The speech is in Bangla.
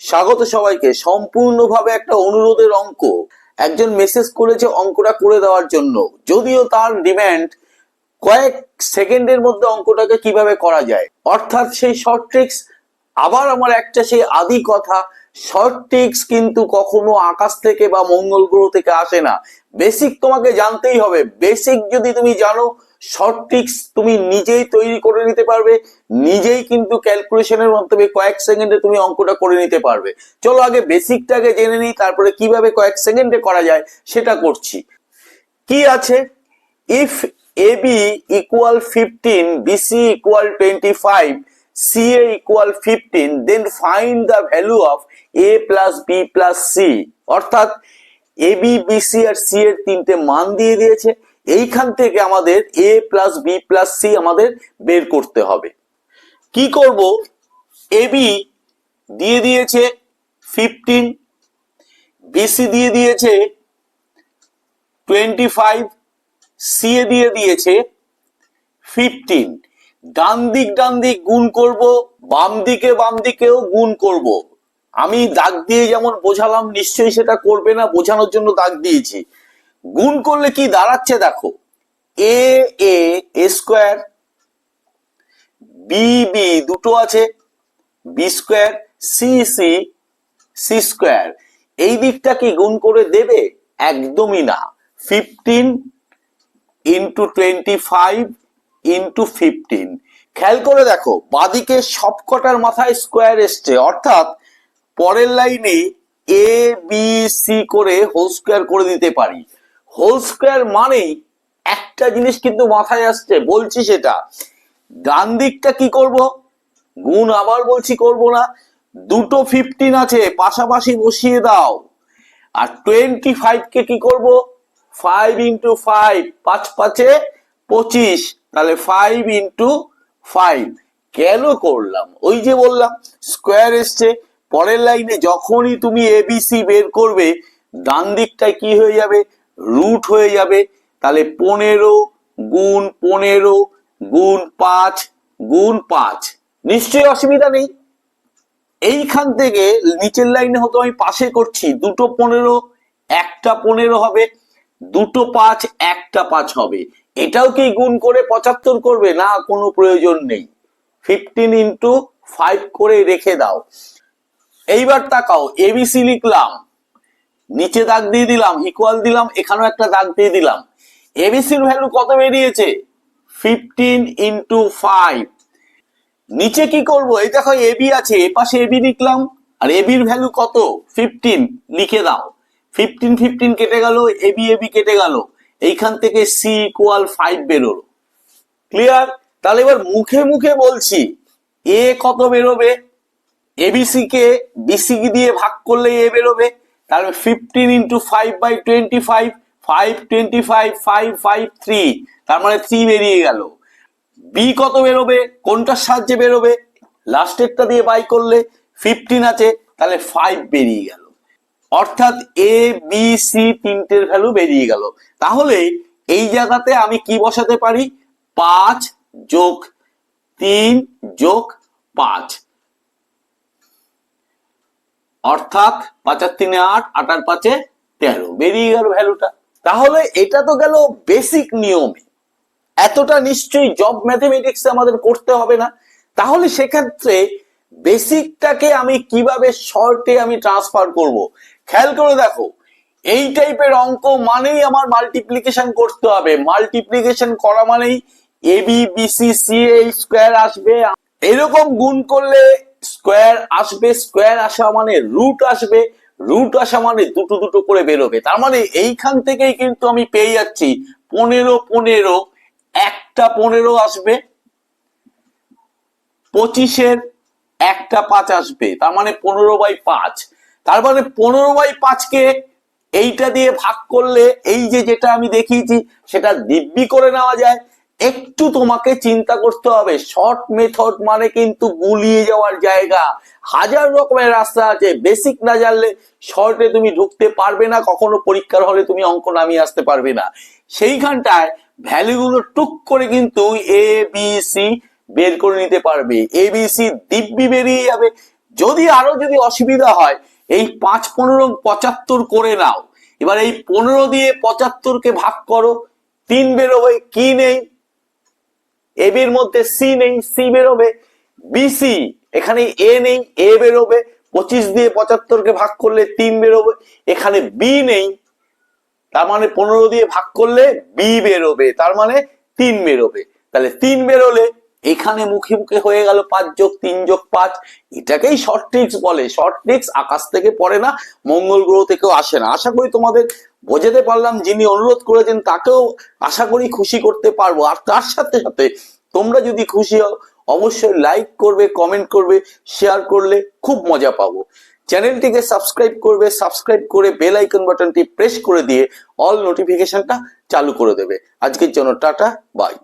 স্বাগত সবাইকে। সম্পূর্ণভাবে একটা অনুরোধের অঙ্ক। একজন মেসেজ করেছে অঙ্কটা করে দেওয়ার জন্য। যদিও তার ডিমান্ড কয়েক সেকেন্ডের মধ্যে অঙ্কটাকে কীভাবে করা যায়। অর্থাৎ সেই শর্ট ট্রিক্স আবার আমার একটা সেই আদি কথা শর্ট ট্রিক্স কিন্তু কখনো আকাশ থেকে বা মঙ্গল গ্রহ থেকে আসে না। বেসিক তোমাকে জানতেই হবে। বেসিক যদি তুমি জানো শর্ট ট্রিক্স তুমি নিজেই তৈরি করে নিতে পারবে, নিজেই কিন্তু ক্যালকুলেশনের মাধ্যমে কয়েক সেকেন্ডে তুমি অঙ্কটা করে নিতে পারবে। চলো আগে বেসিকটাকে জেনে নিই, তারপরে কীভাবে কয়েক সেকেন্ডে করা যায় সেটা করছি। কি আছে? If A B equal fifteen BC equal twenty five C A equal fifteen then find the value of A plus B plus C অর্থাৎ এ বি বিসি আর সি এর তিনটে মান দিয়ে দিয়েছে। এইখান থেকে আমাদের A plus B plus C আমাদের বের করতে হবে। কি করব? এ বি দিয়ে দিয়েছে ফিফটিন বিসি দিয়ে দিয়েছে টোয়েন্টি ফাইভ সি এ দিয়ে দিয়েছে ফিফটিন ডান দিক ডান দিক গুণ করব, বাম দিকে, বাম দিকেও গুণ করব। আমি দাগ দিয়ে যেমন বোঝালাম, নিশ্চয়ই সেটা করবে না, বোঝানোর জন্য দাগ দিয়েছি। গুণ করলে কি দাঁড়াচ্ছে দেখো? A A square B B দুটো আছে B square C C C square এই দিকটা কি গুণ করে দেবে? একদমই না। Fifteen into twenty five into fifteen খেয়াল করে দেখো, বাদিকে সবকটার মাথায় স্কোয়ার এসছে। অর্থাৎ পরের লাইনে এ বি সি করে হোল স্কোয়ার করে দিতে পারি। হোল স্কোয়ার মানেই একটা জিনিস কিন্তু মাথায় আসছে, বলছি সেটা। ডান দিকটা কি করব? গুণ আবার বলছি করব না। দুটো ফিফটিন আছে, পাশাপাশি বসিয়ে দাও। আর টোয়েন্টি ফাইভ কে কি করব? ফাইভ ইন্টু ফাইভ পাঁচ পাঁচে পঁচিশ। তাহলে ফাইভ ইন্টু ফাইভ কেন করলাম? ওই যে বললাম স্কোয়ার এসছে। পরের লাইনে যখনই তুমি এবিসি বের করবে, ডান দিকটায় কি হয়ে যাবে? রুট হয়ে যাবে, তাহলে পনেরো গুণ পনেরো গুণ পাঁচ গুণ পাঁচ। নিশ্চয়ই অসুবিধা নেই। এইখান থেকে নিচের লাইনে হয়তো আমি পাশে করছি, দুটো পনেরো, একটা পনেরো হবে, দুটো পাঁচ, একটা পাঁচ হবে। এটাও কি গুণ করে পঁচাত্তর করবে? না, কোনো প্রয়োজন নেই। ফিফটিন ইন্টু ফাইভ করে রেখে দাও। এইবার তাকাও এবিসি লিখলাম। নিচে দাগ দিয়ে দিলাম ইকুয়াল দিলাম, এখানেও একটা দাগ দিয়ে দিলাম। এবিসির ভ্যালু কত বেরিয়েছে? ফিফটিন ইন্টু ফাইভ নিচে কি করব? এই দেখো এবি আছে, এ পাশে এবি লিখলাম, আর এবির ভ্যালু কত? ফিফটিন লিখে দাও। ফিফটিন ফিফটিন কেটে গেল এবি এবি কেটে গেল। এইখান থেকে সি ইকুয়াল ফাইভ বেরোলো। ক্লিয়ার তাহলে এবার মুখে মুখে বলছি এ কত বেরোবে? এবিসি কে বিসি দিয়ে ভাগ করলে এ বেরোবে। তাহলে fifteen into five by twenty five five twenty five five five three তার মানে থ্রি বেরিয়ে গেল। বি কত বেরোবে? কোনটার সাহায্যে বেরোবে? লাস্টেরটা দিয়ে বাই করলে ফিফটিন আছে, তাহলে ফাইভ বেরিয়ে গেল। অর্থাৎ এ বি সি তিনটের ভ্যালু বেরিয়ে গেল। তাহলে এই জায়গাতে আমি কি বসাতে পারি? পাঁচ যোগ তিন যোগ পাঁচ। অর্থাৎ পাঁচার তিনে আট, আটার পাঁচে তেরো। বেরিয়ে গেল ভ্যালুটা তাহলে এটা তো গেল বেসিক নিয়মে। এতটা নিশ্চয়ই জব ম্যাথমেটিক্স আমাদের করতে হবে না। তাহলে সেক্ষেত্রে বেসিকটাকে আমি কীভাবে শর্টে আমি ট্রান্সফার করব? খেয়াল করে দেখো, এই টাইপের অঙ্ক মানেই আমার মাল্টিপ্লিকেশন করতে হবে। মাল্টিপ্লিকেশন করা মানেই এ বি বিসি সি এই স্কোয়ার আসবে। এরকম গুণ করলে স্কোয়ার আসবে, স্কোয়ার আসা মানে রুট আসবে, রুট আসা মানে দুটো দুটো করে বেরোবে। তার মানে এইখান থেকেই কিন্তু আমি পেয়ে যাচ্ছি পনেরো পনেরো, একটা পনেরো আসবে, পঁচিশের একটা পাঁচ আসবে, তার মানে পনেরো বাই পাঁচ। তার মানে পনেরো বাই পাঁচকে এইটা দিয়ে ভাগ করলে এই যে যেটা আমি দেখিয়েছি, সেটা দিব্যি করে নেওয়া যায়। একটু তোমাকে চিন্তা করতে হবে। শর্ট মেথড মানে কিন্তু গুলিয়ে যাওয়ার জায়গা। হাজার রকমের রাস্তা আছে। বেসিক না জানলে শর্টে তুমি ঢুকতে পারবে না, কখনো পরীক্ষার হলে তুমি অঙ্ক নামিয়ে আসতে পারবে না। সেইখানটায় ভ্যালুগুলো টুক করে কিন্তু এ বি সি বের করে নিতে পারবে। এ বি সি দিব্যি বেরিয়ে যাবে। যদি আরও যদি অসুবিধা হয়, এই পাঁচ, পনেরো, পঁচাত্তর করে নাও। এবার এই পনেরো দিয়ে পঁচাত্তরকে ভাগ করো। তিন বেরোবে, কি নেই? এবির মধ্যে সি নেই সি বেরোবে বিসি এখানে এ নেই এ বেরোবে, পঁচিশ দিয়ে পঁচাত্তরকে ভাগ করলে তিন বেরোবে, এখানে বি নেই, তার মানে পনেরো দিয়ে ভাগ করলে বি বেরোবে, তার মানে তিন বেরোবে, তাহলে তিন বেরোলে এখানে মুখে মুখে হয়ে গেল পাঁচ যোগ, তিন যোগ, পাঁচ। এটাকেই শর্ট ট্রিক্স বলে। শর্ট ট্রিক্স আকাশ থেকে পড়ে না, মঙ্গল গ্রহ থেকেও আসে না। আশা করি তোমাদের বোঝাতে পারলাম, যিনি অনুরোধ করেছেন তাকেও আশা করি খুশি করতে পারব। আর তার সাথে সাথে তোমরা যদি খুশি হও, অবশ্যই লাইক করবে কমেন্ট করবে শেয়ার করলে খুব মজা পাবো। চ্যানেলটিকে সাবস্ক্রাইব করবে সাবস্ক্রাইব করে বেল আইকন বাটনটি প্রেস করে দিয়ে অল নোটিফিকেশনটা চালু করে দেবে। আজকের জন্য টাটা বাই